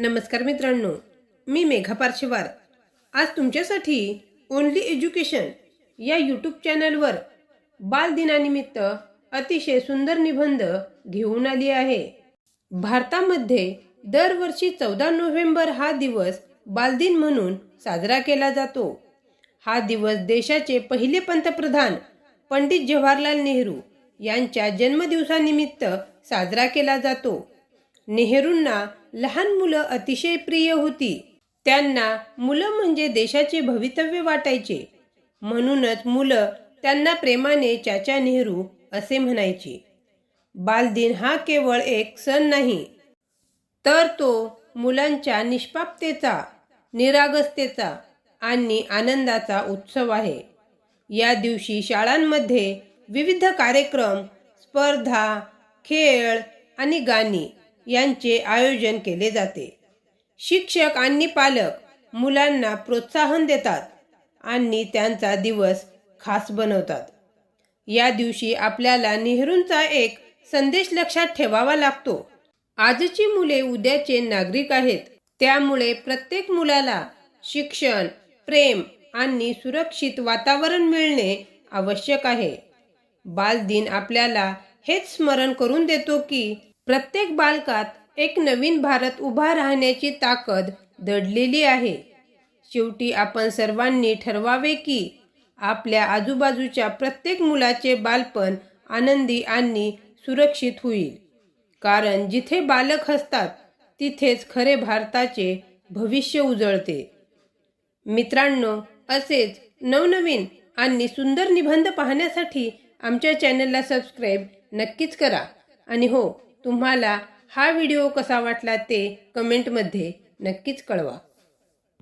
नमस्कार मित्रांनो मी मेघा पार्शिवार आज तुमच्यासाठी ओनली एज्युकेशन या यूट्यूब चॅनलवर बालदिनानिमित्त अतिशय सुंदर निबंध घेऊन आली आहे. भारतामध्ये दरवर्षी चौदा नोव्हेंबर हा दिवस बालदिन म्हणून साजरा केला जातो. हा दिवस देशाचे पहिले पंतप्रधान पंडित जवाहरलाल नेहरू यांच्या जन्मदिवसानिमित्त साजरा केला जातो. नेहरूंना लहान मुलं अतिशय प्रिय होती. त्यांना मुलं म्हणजे देशाचे भवितव्य वाटायचे. म्हणूनच मुलं त्यांना प्रेमाने चाचा नेहरू असे म्हणायचे. बालदिन हा केवळ एक सण नाही तर तो मुलांच्या निष्पापतेचा निरागसतेचा आणि आनंदाचा उत्सव आहे. या दिवशी शाळांमध्ये विविध कार्यक्रम स्पर्धा खेळ आणि गाणी यांचे आयोजन केले जाते. शिक्षक आणि पालक मुलांना प्रोत्साहन देतात आणि त्यांचा दिवस खास बनवतात. या दिवशी आपल्याला नेहरूंचा एक संदेश लक्षात ठेवावा लागतो. आजची मुले उद्याचे नागरिक आहेत. त्यामुळे प्रत्येक मुलाला शिक्षण प्रेम आणि सुरक्षित वातावरण मिळणे आवश्यक आहे. बालदिन आपल्याला हेच स्मरण करून देतो की प्रत्येक बालकात एक नवीन भारत उभा राहण्याची ताकद दडलेली आहे. शेवटी आपण सर्वांनी ठरवावे की आपल्या आजूबाजूच्या प्रत्येक मुलाचे बालपण आनंदी आणि सुरक्षित होईल. कारण जिथे बालक असतात तिथेच खरे भारताचे भविष्य उजळते. मित्रांनो असेच नवनवीन आणि सुंदर निबंध पाहण्यासाठी आमच्या चॅनलला सबस्क्राईब नक्कीच करा. आणि हो तुम्हाला हा व्हिडिओ कसा वाटला ते कमेंटमध्ये नक्कीच कळवा.